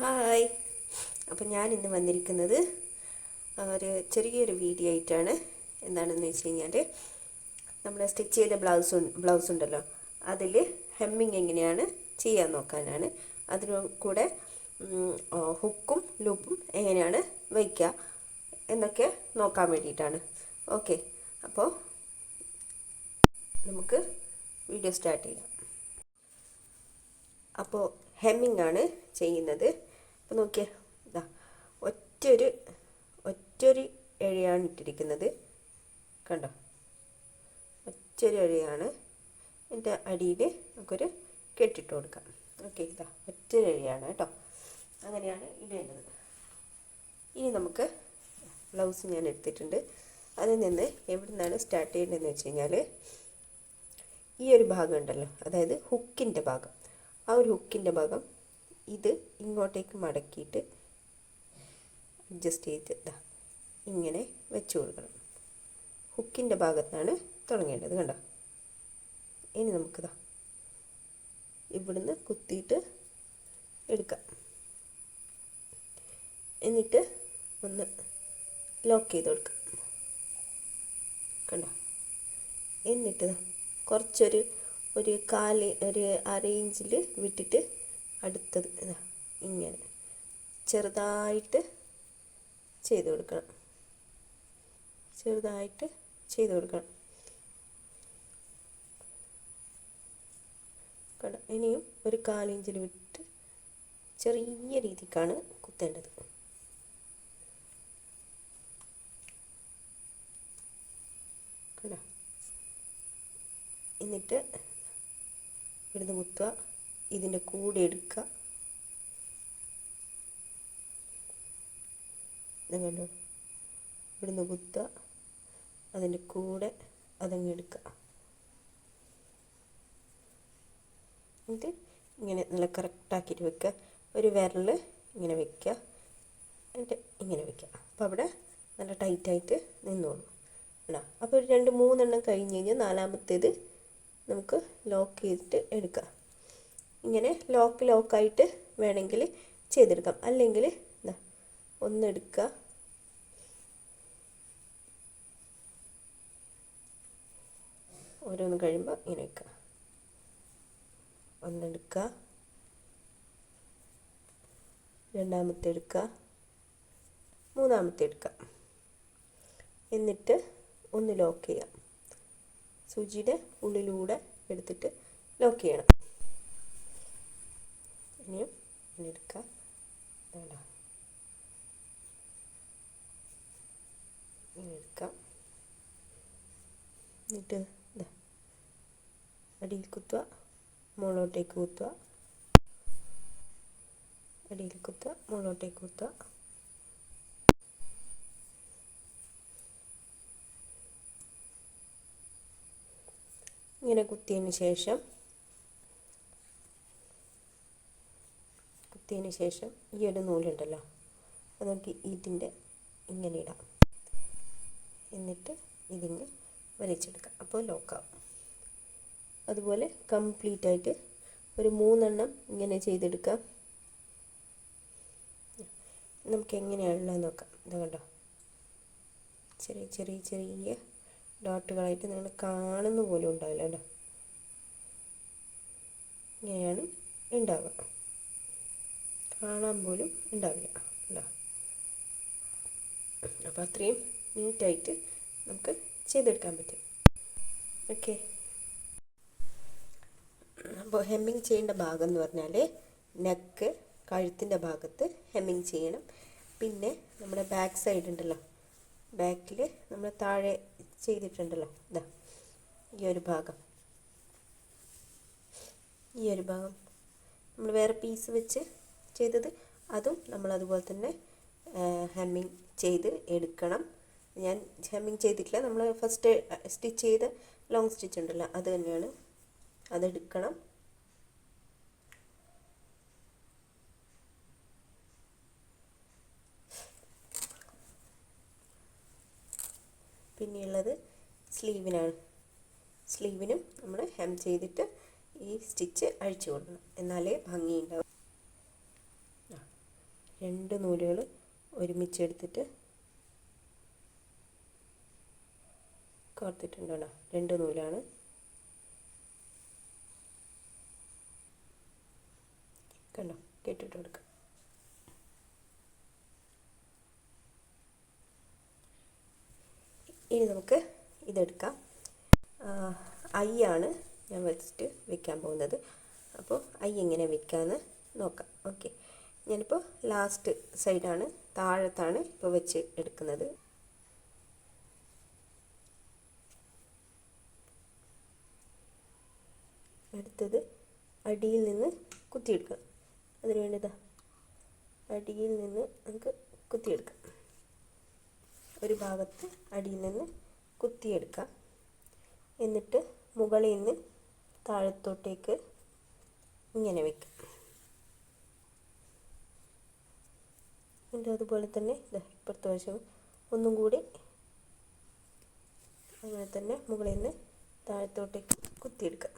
Hi. അപ്പം ഞാൻ ഇന്ന് വന്നിരിക്കുന്നത് ഒരു ചെറിയൊരു വീഡിയോ ആയിട്ടാണ്. എന്താണെന്ന് വെച്ച് കഴിഞ്ഞാൽ നമ്മൾ സ്റ്റിച്ച് ചെയ്ത ബ്ലൗസ് ബ്ലൗസ് ഉണ്ടല്ലോ അതിൽ ഹെമ്മിങ് എങ്ങനെയാണ് ചെയ്യാൻ നോക്കാനാണ്. അതിനു കൂടെ ഹുക്കും ലൂപ്പും എങ്ങനെയാണ് വയ്ക്കുക എന്നൊക്കെ നോക്കാൻ വേണ്ടിയിട്ടാണ്. ഓക്കെ. അപ്പോൾ നമുക്ക് വീഡിയോ സ്റ്റാർട്ട് ചെയ്യാം. അപ്പോൾ ഹെമ്മിങ് ആണ് ചെയ്യുന്നത്. അപ്പോൾ നോക്കിയേ ഇതാ ഒറ്റൊരു ഒറ്റൊരു ഇഴയാണ് ഇട്ടിരിക്കുന്നത്. കണ്ടോ? ഒറ്റൊരു ഇഴയാണ് എന്റെ അടിയിൽ നമുക്കൊരു കെട്ടിട്ട് കൊടുക്കാം. ഓക്കെ ഇതാ ഒറ്റൊരു ഇഴയാണ് കേട്ടോ. അങ്ങനെയാണ് ഇടേണ്ടത്. ഇനി നമുക്ക് ബ്ലൗസ് ഞാൻ എടുത്തിട്ടുണ്ട്. അതിൽ നിന്ന് എവിടെ നിന്നാണ് സ്റ്റാർട്ട് ചെയ്യേണ്ടതെന്ന് വെച്ച് കഴിഞ്ഞാൽ ഈ ഒരു ഭാഗം ഉണ്ടല്ലോ അതായത് ഹുക്കിന്റെ ഭാഗം. ആ ഒരു ഹുക്കിന്റെ ഭാഗം ഇത് ഇങ്ങോട്ടേക്ക് മടക്കിയിട്ട് അഡ്ജസ്റ്റ് ചെയ്ത് ഇതാ ഇങ്ങനെ വെച്ച് കൊടുക്കണം. ഹുക്കിന്റെ ഭാഗത്താണ് തുടങ്ങേണ്ടത് കണ്ടോ? ഇനി നമുക്കിതാ ഇവിടുന്ന് കുത്തിയിട്ട് എടുക്കാം. എന്നിട്ട് ഒന്ന് ലോക്ക് ചെയ്ത് കൊടുക്കാം. കണ്ടോ? എന്നിട്ട് കുറച്ചൊരു ഒരു കാൽ ഒരു അര ഇഞ്ചിൽ വിട്ടിട്ട് അടുത്തത് ഇങ്ങനെ ചെറുതായിട്ട് ചെയ്ത് കൊടുക്കണം. ചെറുതായിട്ട് ചെയ്ത് കൊടുക്കണം. ഇനിയും ഒരു കാലിഞ്ചിൽ വിട്ട് ചെറിയ രീതിക്കാണ് കുത്തേണ്ടത്. എന്നിട്ട് ഇവിടുന്ന് കുത്തുക ഇതിന്റെ കൂടെ എടുക്കുക. ഇത് ഇവിടുന്ന് കുത്തുക അതിന്റെ കൂടെ അതങ്ങ് എടുക്കുക. എന്നിട്ട് ഇങ്ങനെ നല്ല കറക്റ്റാക്കിയിട്ട് വെക്കുക. ഒരു വിരൽ ഇങ്ങനെ വെക്കുക. എന്നിട്ട് ഇങ്ങനെ വെക്കുക. അപ്പോൾ അവിടെ നല്ല ടൈറ്റായിട്ട് നിന്നോളൂ. അല്ല അപ്പോൾ ഒരു രണ്ട് മൂന്നെണ്ണം കഴിഞ്ഞ് കഴിഞ്ഞാൽ നാലാമത്തേത് നമുക്ക് ലോക്ക് ചെയ്തിട്ട് എടുക്കാം. ഇങ്ങനെ ലോക്ക് ലോക്കായിട്ട് വേണമെങ്കിൽ ചെയ്തെടുക്കാം. അല്ലെങ്കിൽ എന്താ ഒന്നെടുക്കുക ഓരോന്ന് കഴിയുമ്പോൾ ഇങ്ങനെ വെക്കുക ഒന്നെടുക്കുക രണ്ടാമത്തെ എടുക്കുക മൂന്നാമത്തെ എടുക്കുക എന്നിട്ട് ഒന്ന് ലോക്ക് ചെയ്യാം. സൂചിയുടെ ഉള്ളിലൂടെ എടുത്തിട്ട് ലോക്ക് ചെയ്യണം. ഇനിയും എടുക്കാം. എന്നിട്ട് അടിയിൽ കുത്തുക മുകളിലോട്ടേക്ക് കുത്തുക. അടിയിൽ കുത്തുക മുകളിലോട്ടേക്ക് കുത്തുക. ഇങ്ങനെ കുത്തിയതിന് ശേഷം കുത്തിയതിന് ശേഷം ഈ ഒരു നൂലുണ്ടല്ലോ അത് നമുക്ക് ഇതിന്റെ ഇങ്ങനെ ഇടാം. എന്നിട്ട് ഇതിങ്ങ് വലിച്ചെടുക്കാം. അപ്പോൾ ലോക്കാവും. അതുപോലെ കംപ്ലീറ്റ് ആയിട്ട് ഒരു മൂന്നെണ്ണം ഇങ്ങനെ ചെയ്തെടുക്കാം. നമുക്ക് എങ്ങനെയാണുള്ളത് നോക്കാം. ഇത് കണ്ടോ? ചെറിയ ചെറിയ ചെറിയ ഡോട്ടുകളായിട്ട് നിങ്ങൾ കാണുന്ന പോലും ഉണ്ടാവില്ല കേട്ടോ. ഇങ്ങനെയാണ് ഉണ്ടാവുക. കാണാൻ പോലും ഉണ്ടാവില്ല കേട്ടോ. അപ്പോൾ അത്രയും നീറ്റായിട്ട് നമുക്ക് ചെയ്തെടുക്കാൻ പറ്റും. ഓക്കെ. അപ്പോൾ ഹെമ്മിങ് ചെയ്യേണ്ട ഭാഗം എന്ന് പറഞ്ഞാൽ നെക്ക് കഴുത്തിന്റെ ഭാഗത്ത് ഹെമ്മിങ് ചെയ്യണം. പിന്നെ നമ്മുടെ ബാക്ക് സൈഡ് ഉണ്ടല്ലോ. ബാക്കിൽ നമ്മൾ താഴെ ചെയ്തിട്ടുണ്ടല്ലോ. ഇതാ ഈ ഒരു ഭാഗം. ഈ ഒരു ഭാഗം നമ്മൾ വേറെ പീസ് വെച്ച് ചെയ്തത്. അതും നമ്മൾ അതുപോലെ തന്നെ ഹെമ്മിങ് ചെയ്ത് എടുക്കണം. ഞാൻ ഹെമ്മിങ് ചെയ്തിട്ടില്ല. നമ്മൾ ഫസ്റ്റ് സ്റ്റിച്ച് ചെയ്ത് ലോങ് സ്റ്റിച്ച് ഉണ്ടല്ലോ അത് തന്നെയാണ്. അതെടുക്കണം. സ്ലീവിനാണ്. സ്ലീവിനും നമ്മൾ ഹെം ചെയ്തിട്ട് ഈ സ്റ്റിച്ച് അഴിച്ചു കൊടുക്കണം. എന്നാലേ ഭംഗിയുണ്ടാവും രണ്ട് നൂലുകൾ ഒരുമിച്ചെടുത്തിട്ട് കോർത്തിട്ടുണ്ടോ രണ്ട് നൂലാണ്. കണ്ടോ? കെട്ടിട്ട് കൊടുക്കാം. ഇനി നമുക്ക് ഇതെടുക്കാം. ഐ ആണ് ഞാൻ വെച്ചിട്ട് വെക്കാൻ പോകുന്നത്. അപ്പോൾ ഐ എങ്ങനെ വെക്കാമെന്ന് നോക്കാം. ഓക്കെ. ഞാനിപ്പോൾ ലാസ്റ്റ് സൈഡാണ് താഴത്താണ് ഇപ്പോൾ വെച്ച് എടുക്കുന്നത്. അടുത്തത് അടിയിൽ നിന്ന് കുത്തിയെടുക്കുക അതിന് വേണ്ടതാ അടിയിൽ നിന്ന് നമുക്ക് കുത്തിയെടുക്കാം ഒരു ഭാഗത്ത് അടിയിൽ നിന്ന് കുത്തിയെടുക്കാം. എന്നിട്ട് മുകളിൽ നിന്ന് താഴത്തോട്ടേക്ക് ഇങ്ങനെ വെക്കാം. എന്നിട്ട് അതുപോലെ തന്നെ ഇപ്പുറത്തെ വശം ഒന്നും കൂടി അങ്ങനെ തന്നെ മുകളിൽ നിന്ന് താഴത്തോട്ടേക്ക് കുത്തിയെടുക്കാം.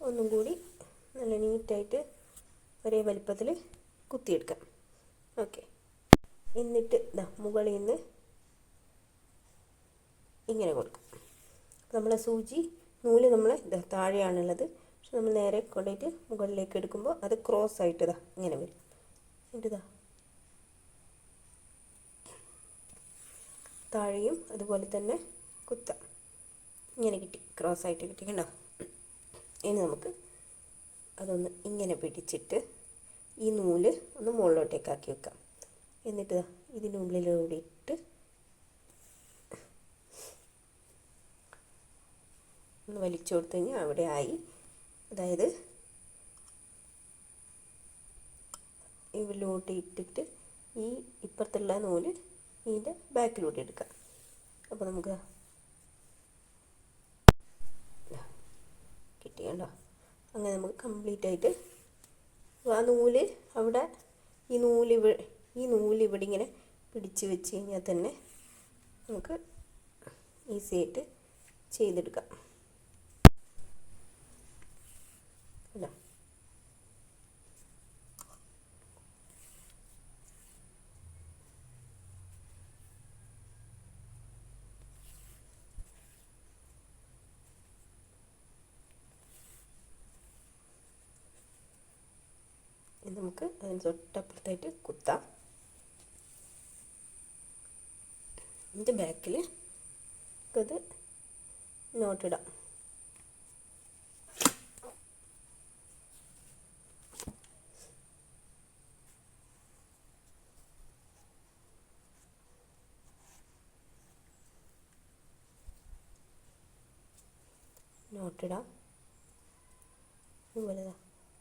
ഒന്നും കൂടി നല്ല നീറ്റായിട്ട് ഒരേ വലിപ്പത്തിൽ കുത്തിയെടുക്കാം. ഓക്കെ. എന്നിട്ട് ഇതാ മുകളിൽ നിന്ന് ഇങ്ങനെ കൊടുക്കും. നമ്മളെ സൂചി നൂൽ നമ്മൾ താഴെയാണുള്ളത്. പക്ഷെ നമ്മൾ നേരെ കൊണ്ടുപോയിട്ട് മുകളിലേക്ക് എടുക്കുമ്പോൾ അത് ക്രോസ് ആയിട്ട് ഇതാ ഇങ്ങനെ വരും. എന്നിട്ട് താഴെയും അതുപോലെ തന്നെ കുത്താം ഇങ്ങനെ കിട്ടി ക്രോസ് ആയിട്ട് കിട്ടി കണ്ടോ? ഇനി നമുക്ക് അതൊന്ന് ഇങ്ങനെ പിടിച്ചിട്ട് ഈ നൂൽ ഒന്ന് മുകളിലോട്ടേക്കാക്കി വെക്കാം. എന്നിട്ട് ഇതിനുള്ളിലൂടെ ഇട്ട് ഒന്ന് വലിച്ചു കൊടുത്തു കഴിഞ്ഞാൽ അവിടെ ആയി. അതായത് ഇവിലോട്ട് ഇട്ടിട്ട് ഈ ഇപ്പുറത്തുള്ള നൂൽ ഇതിന്റെ ബാക്കിലൂടെ എടുക്കാം. അപ്പോൾ നമുക്ക് കിട്ടി കണ്ടോ? അങ്ങനെ നമുക്ക് കംപ്ലീറ്റ് ആയിട്ട് ആ നൂൽ അവിടെ ഈ നൂൽ ഈ നൂൽ ഇവിടെ ഇങ്ങനെ പിടിച്ച് വെച്ച് കഴിഞ്ഞാൽ തന്നെ നമുക്ക് ഈസി ആയിട്ട് ചെയ്തെടുക്കാം കണ്ടോ ഇനി നമുക്ക് അതിന് തൊട്ടപ്പുറത്തായിട്ട് കുത്താം. ഇതിന്റെ ബാക്കിൽ നമുക്കത് നോട്ടിടാം നോട്ടിടാം ഇതുപോലെ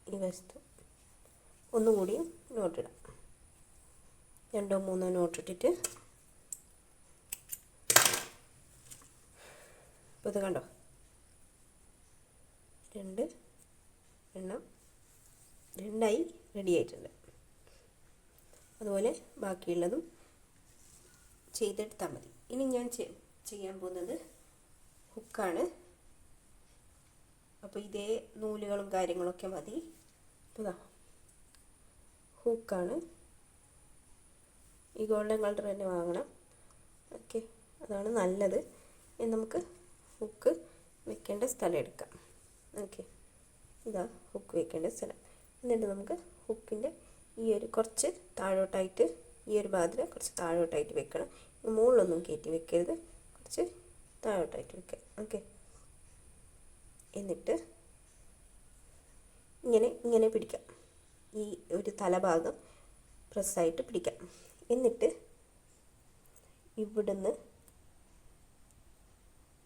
ഈ വസ്തു ഒന്നുകൂടിയും നോട്ടിടാം. രണ്ടോ മൂന്നോ നോട്ടിട്ടിട്ട് ഇപ്പോൾ ഇത് കണ്ടോ? രണ്ട് എണ്ണം രണ്ടായി റെഡി ആയിട്ടുണ്ട്. അതുപോലെ ബാക്കിയുള്ളതും ചെയ്തെടുത്താൽ മതി. ഇനി ഞാൻ ചെയ്യാൻ പോകുന്നത് ഹുക്കാണ് അപ്പോൾ ഇതേ നൂലുകളും കാര്യങ്ങളൊക്കെ മതി. അപ്പോൾ ഹൂക്കാണ് ഈ ഗോൾഡൻ കളർ തന്നെ വാങ്ങണം. ഓക്കെ അതാണ് നല്ലത്. ഇനി നമുക്ക് ഹുക്ക് വെക്കേണ്ട സ്ഥലം എടുക്കാം. ഓക്കെ ഇതാ ഹുക്ക് വെക്കേണ്ട സ്ഥലം. എന്നിട്ട് നമുക്ക് ഹുക്കിന്റെ ഈ ഒരു കുറച്ച് താഴോട്ടായിട്ട് ഈ ഒരു ഭാഗത്തിൽ കുറച്ച് താഴോട്ടായിട്ട് വെക്കണം. മുകളിലൊന്നും കയറ്റി വെക്കരുത്. കുറച്ച് താഴോട്ടായിട്ട് വെക്കുക ഓക്കെ എന്നിട്ട് ഇങ്ങനെ ഇങ്ങനെ പിടിക്കാം. ഈ ഒരു തലഭാഗം പ്രസ്സായിട്ട് പിടിക്കാം. എന്നിട്ട് ഇവിടുന്ന്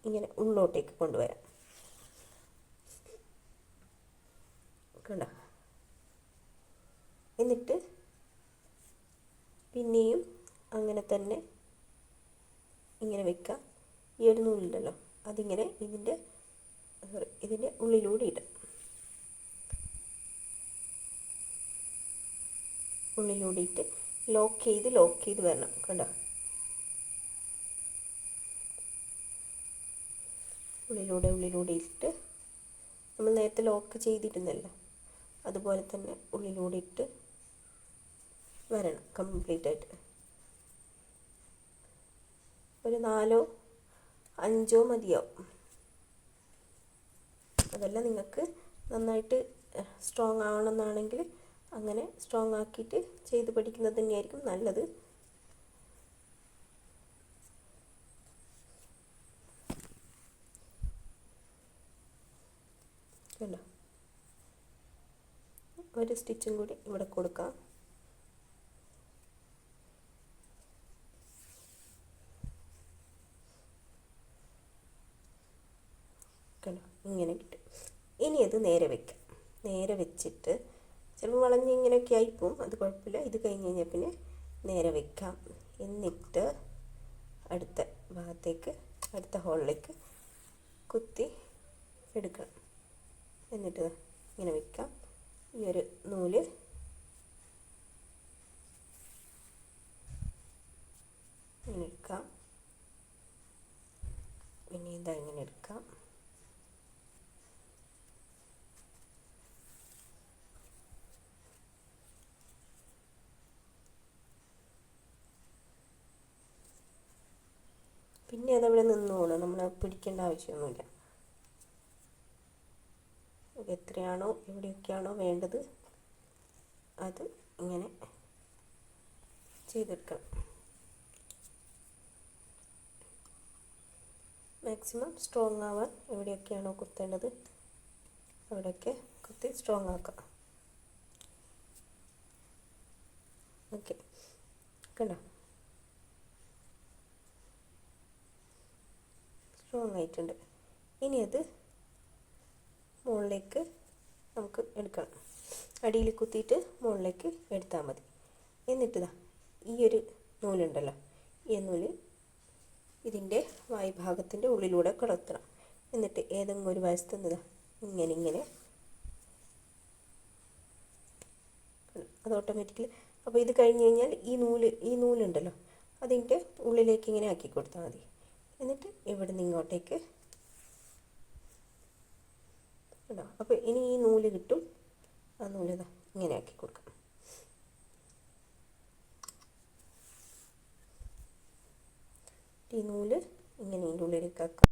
ഇങ്ങനെ ഉള്ളോട്ടേക്ക് കൊണ്ടുവരാം. കണ്ടോ? എന്നിട്ട് പിന്നെയും അങ്ങനെ തന്നെ ഇങ്ങനെ വെക്കാം. ഈ ഒരു നൂലുണ്ടല്ലോ അതിങ്ങനെ ഇതിന്റെ സോറി ഇതിന്റെ ഉള്ളിലൂടെ ഇടാം. ഉള്ളിലൂടെ ഇട്ട് ലോക്ക് ചെയ്ത് ലോക്ക് ചെയ്ത് വരണം. കണ്ടോ? ഉള്ളിലൂടെ ഉള്ളിലൂടെ ഇട്ട് നമ്മൾ നേരത്തെ ലോക്ക് ചെയ്തിരുന്നല്ലോ. അതുപോലെ തന്നെ ഉള്ളിലൂടെ ഇട്ട് വരണം കംപ്ലീറ്റ് ആയിട്ട്. ഒരു നാലോ അഞ്ചോ മതിയാവും. അതെല്ലാം നിങ്ങൾക്ക് നന്നായിട്ട് സ്ട്രോങ് ആവണമെന്നാണെങ്കിൽ അങ്ങനെ സ്ട്രോങ് ആക്കിയിട്ട് ചെയ്ത് പഠിക്കുന്നത് തന്നെയായിരിക്കും നല്ലത്. ഒരു സ്റ്റിച്ചും കൂടി ഇവിടെ കൊടുക്കാം. ഇങ്ങനെ കിട്ടും. ഇനി അത് നേരെ വെക്കാം. നേരെ വെച്ചിട്ട് ചിലപ്പോൾ വളഞ്ഞ് ഇങ്ങനെയൊക്കെ ആയിപ്പോവും. അത് കുഴപ്പമില്ല. ഇത് കഴിഞ്ഞ് കഴിഞ്ഞാൽ പിന്നെ നേരെ വെക്കാം. എന്നിട്ട് അടുത്ത ഭാഗത്തേക്ക് അടുത്ത ഹോളിലേക്ക് കുത്തി എടുക്കണം. എന്നിട്ട് ഇങ്ങനെ വെക്കാം. ഈ ഒരു നൂൽ ഇങ്ങനെ എടുക്കാം പിന്നെ ഇതാ ഇങ്ങനെ എടുക്കാം പിന്നെ അതവിടെ നിന്നോളും. നമ്മൾ പിടിക്കേണ്ട ആവശ്യമൊന്നുമില്ല. എത്രയാണോ എവിടെയൊക്കെയാണോ വേണ്ടത് അത് ഇങ്ങനെ ചെയ്തെടുക്കണം. മാക്സിമം സ്ട്രോങ് ആവാൻ എവിടെയൊക്കെയാണോ കുത്തേണ്ടത് അവിടെയൊക്കെ കുത്തി സ്ട്രോങ് ആക്കാം. ഓക്കെ. കണ്ടോ? സ്ട്രോങ് ആയിട്ടുണ്ട് ഇനി അത് മുകളിലേക്ക് നമുക്ക് എടുക്കണം. അടിയിൽ കുത്തിയിട്ട് മുകളിലേക്ക് എടുത്താൽ മതി. എന്നിട്ട് ഇതാ ഈ ഒരു നൂലുണ്ടല്ലോ ഈ നൂൽ ഇതിന്റെ വായ്ഭാഗത്തിന്റെ ഉള്ളിലൂടെ കടത്തണം. എന്നിട്ട് ഏതെങ്കിലും ഒരു വശത്ത് നിന്നതാ ഇങ്ങനെ ഇങ്ങനെ അത് ഓട്ടോമാറ്റിക്കലി അപ്പോൾ ഇത് കഴിഞ്ഞ് കഴിഞ്ഞാൽ ഈ നൂൽ ഈ നൂലുണ്ടല്ലോ അതിന്റെ ഉള്ളിലേക്ക് ഇങ്ങനെ ആക്കി കൊടുത്താൽ മതി. എന്നിട്ട് ഇവിടെ നിന്ന് ഇങ്ങോട്ടേക്ക് കേട്ടോ അപ്പോൾ ഇനി ഈ നൂൽ കിട്ടും. ആ നൂൽ ഇതാ ഇങ്ങനെ ആക്കി കൊടുക്കാം. ഈ നൂൽ ഇങ്ങനെ ഇതിന്റെ ഉള്ളിലേക്ക് ആക്കാം.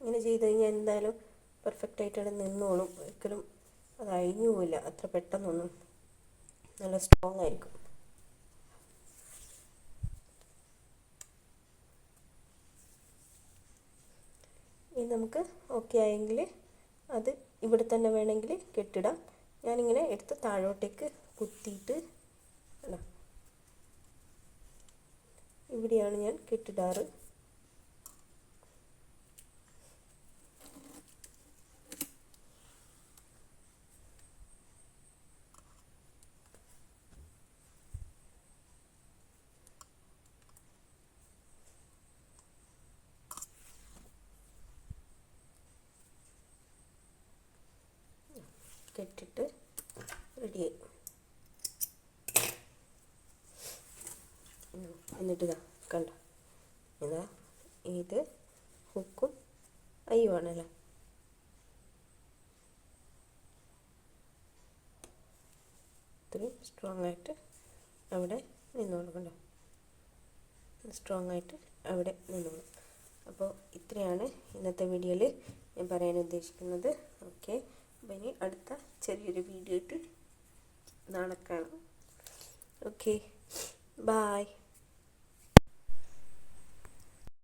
ഇങ്ങനെ ചെയ്ത് കഴിഞ്ഞാൽ എന്തായാലും പെർഫെക്റ്റ് ആയിട്ട് അവിടെ നിന്നോളും. ഒരിക്കലും അത് അഴിഞ്ഞു പോവില്ല അത്ര പെട്ടെന്നൊന്നും നല്ല സ്ട്രോങ് ആയിരിക്കും. നമുക്ക് ഓക്കെ ആയെങ്കിൽ അത് ഇവിടെ തന്നെ വേണമെങ്കിൽ കെട്ടിടാം. ഞാനിങ്ങനെ എടുത്ത് താഴോട്ടേക്ക് കുത്തിയിട്ട് ഇവിടെയാണ് ഞാൻ കെട്ടിടാറ്. കെട്ടിട്ട് റെഡിയായി എന്നിട്ട് ഇതാ കണ്ട? ഇതാ ഇത് ഹുക്കും അയ്യുവാണല്ലോ ഇത്രയും സ്ട്രോങ് ആയിട്ട് അവിടെ നിന്നോളൂ കണ്ടോ? സ്ട്രോങ് ആയിട്ട് അവിടെ നിന്നോളൂ. അപ്പോൾ ഇത്രയാണ് ഇന്നത്തെ വീഡിയോയിൽ ഞാൻ പറയാൻ ഉദ്ദേശിക്കുന്നത്. ഓക്കെ അപ്പോൾ ഇനി അടുത്ത ചെറിയൊരു വീഡിയോ ഇട്ട് നാളെ കാണാം. Okay bye